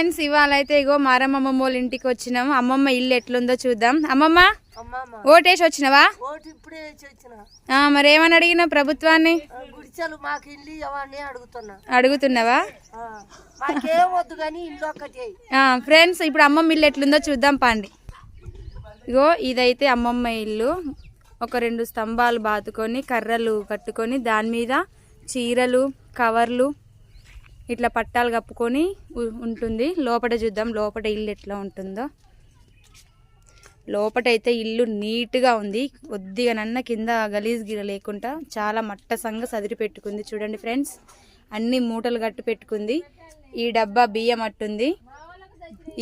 Friends ఇవాళ అయితే ఇగో మారమ్మమ్మ వాళ్ళ ఇంటికి వచ్చినాం. అమ్మమ్మ ఇల్లు ఎట్లుందో చూద్దాం. అమ్మమ్మ అమ్మమ్మ. ఓటేసి వచ్చినావా? మరి ఏమని అడిగిన ప్రభుత్వాన్ని? అడుగుతున్నావా? ఫ్రెండ్స్ ఇప్పుడు అమ్మమ్మ ఇల్లు ఎట్లుందో చూద్దాం పాండి. ఇగో ఇదైతే అమ్మమ్మ ఇల్లు. ఒక రెండు స్తంభాలు బాతుకొని కర్రలు కట్టుకొని దాని మీద చీరలు కవర్లు ఇట్లా పట్టాలు కప్పుకొని ఉంటుంది. లోపల చూద్దాం. లోపల ఇల్లు ఎట్లా ఉంటుందో. లోపట అయితే ఇల్లు నీట్గా ఉంది. కొద్దిగా నన్న కింద గలీజ్ గిర లేకుండా చాలా మట్టసంగా సదిరి పెట్టుకుంది. చూడండి ఫ్రెండ్స్. అన్ని మూటలు కట్టి పెట్టుకుంది. ఈ డబ్బా బియ్యం అట్టుంది.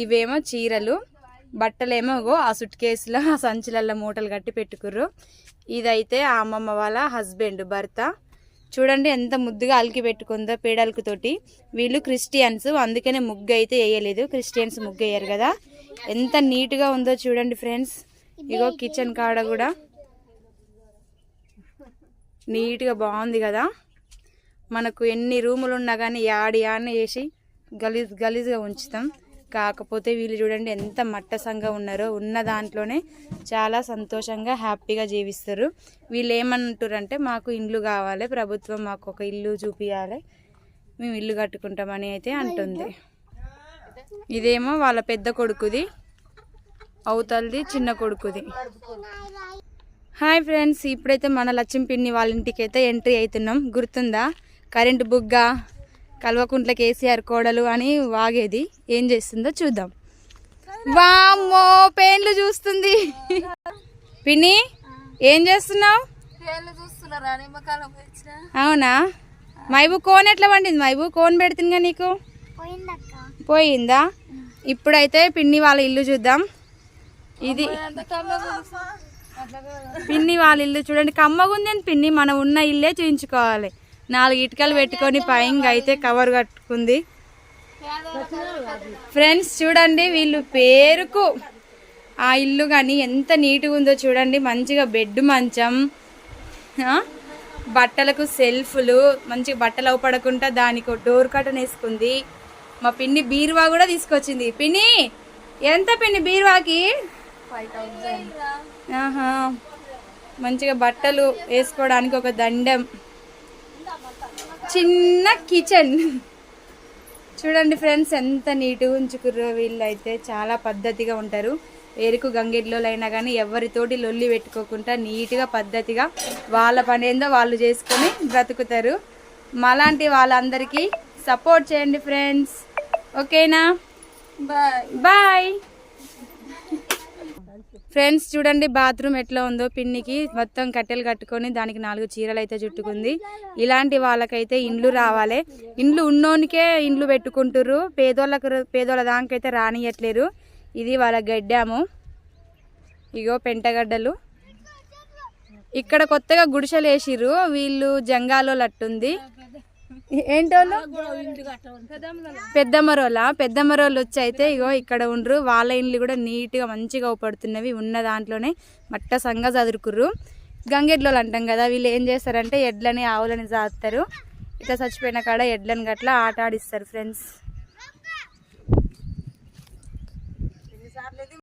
ఇవేమో చీరలు. బట్టలేమో ఆ సుట్ కేసులో ఆ సంచులల్లో మూటలు కట్టి పెట్టుకుర్రు. ఇదైతే ఆ అమ్మమ్మ వాళ్ళ హస్బెండ్ భర్త. చూడండి ఎంత ముద్దుగా అలికి పెట్టుకుందో పేడల్కుతోటి. వీళ్ళు క్రిస్టియన్స్ అందుకనే ముగ్గు అయితే వేయలేదు. క్రిస్టియన్స్ ముగ్గు వేయరు కదా. ఎంత నీట్గా ఉందో చూడండి ఫ్రెండ్స్. ఇగో కిచెన్ కాడ కూడా. నీట్గా బాగుంది కదా. మనకు ఎన్ని రూములు ఉన్నా కానీ యాడి యాడిని వేసి గలీజ్ గలీజ్గా ఉంచుతాం. కాకపోతే వీళ్ళు చూడండి ఎంత మట్టసంగా ఉన్నారో ఉన్న దాంట్లోనే చాలా సంతోషంగా హ్యాపీగా జీవిస్తారు. వీళ్ళు ఏమంటారంటే మాకు ఇల్లు కావాలి ప్రభుత్వం మాకు ఒక ఇల్లు చూపించాలి మేము ఇల్లు కట్టుకుంటామని అయితే అంటుంది. ఇదేమో వాళ్ళ పెద్ద కొడుకుది అవుతలది చిన్న కొడుకుది. హాయ్ ఫ్రెండ్స్ ఇప్పుడైతే మన లక్ష్మి పిన్ని వాళ్ళ ఇంటికి అయితే ఎంట్రీ అవుతున్నాం గుర్తుందా? కరెంటు బుగ్గ. కల్వకుంట్ల కేసీఆర్ కోడలు అని వాగేది. ఏం చేస్తుందో చూద్దాం. వామ్మో పేన్లు చూస్తుంది. పిన్ని ఏం చేస్తున్నావు? అవునా? మైబు కోన్ ఎట్లా పండింది? మైబు కోన్ పెడుతుందిగా నీకు? పోయిందా? ఇప్పుడైతే పిన్ని వాళ్ళ ఇల్లు చూద్దాం. ఇది పిన్ని వాళ్ళ ఇల్లు చూడండి. కమ్మగుంది అని పిన్ని? మనం ఉన్న ఇల్లే చూయించుకోవాలి. నాలుగు ఇటుకలు పెట్టుకొని పైన అయితే కవర్ కట్టుకుంది. ఫ్రెండ్స్ చూడండి వీళ్ళు పేరుకు ఆ ఇల్లు కానీ ఎంత నీట్గా ఉందో చూడండి. మంచిగా బెడ్ మంచం బట్టలకు సెల్ఫ్లు మంచిగా బట్టలు అవపడకుండా దానికి డోర్ కటన్ వేసుకుంది. మా పిన్ని బీరువా కూడా తీసుకొచ్చింది. పిన్ని ఎంత పిన్ని బీరువాకి? ఆహా మంచిగా బట్టలు వేసుకోవడానికి ఒక దండం. చిన్న కిచెన్. చూడండి ఫ్రెండ్స్ ఎంత నీట్గా ఉంచుకుర్రో వీళ్ళు అయితే చాలా పద్ధతిగా ఉంటారు. వేరుకు గంగిడ్లో అయినా కానీ ఎవరితోటి లొల్లి పెట్టుకోకుండా నీట్గా పద్ధతిగా వాళ్ళ పని ఏందో వాళ్ళు చేసుకొని బ్రతుకుతారు. మాలాంటి వాళ్ళందరికీ సపోర్ట్ చేయండి ఫ్రెండ్స్. ఓకేనా? బాయ్. బాయ్. ఫ్రెండ్స్ చూడండి బాత్రూమ్ ఎట్లా ఉందో. పిన్నికి మొత్తం కట్టెలు కట్టుకొని దానికి నాలుగు చీరలు అయితే చుట్టుకుంది. ఇలాంటి వాళ్ళకైతే ఇండ్లు రావాలి. ఇండ్లు ఉన్నోనికే ఇండ్లు పెట్టుకుంటుర్రు. పేదోళ్ళకు పేదోళ్ళ దానికైతే రానియట్లేరు. ఇది వాళ్ళ గడ్డాము. ఇగో పెంటగడ్డలు. ఇక్కడ కొత్తగా గుడిసెలు వేసిర్రు వీళ్ళు జంగాలో లట్టుంది. ఏంటోళ్ళు? పెద్దమరోల పెద్దమరోళ్ళు వచ్చి అయితే ఇగో ఇక్కడ ఉండ్రు. వాళ్ళ ఇండ్లు కూడా నీట్గా మంచిగా అవుపడుతున్నవి ఉన్న దాంట్లోనే మట్ట సంగా చదురుకుర్రు. గంగెడ్లోలు అంటాం కదా వీళ్ళు ఏం చేస్తారంటే ఎడ్లని ఆవులని జాస్తారు ఇట్లా చచ్చిపోయిన కాడ ఎడ్లని గట్లా ఆట ఆడిస్తారు ఫ్రెండ్స్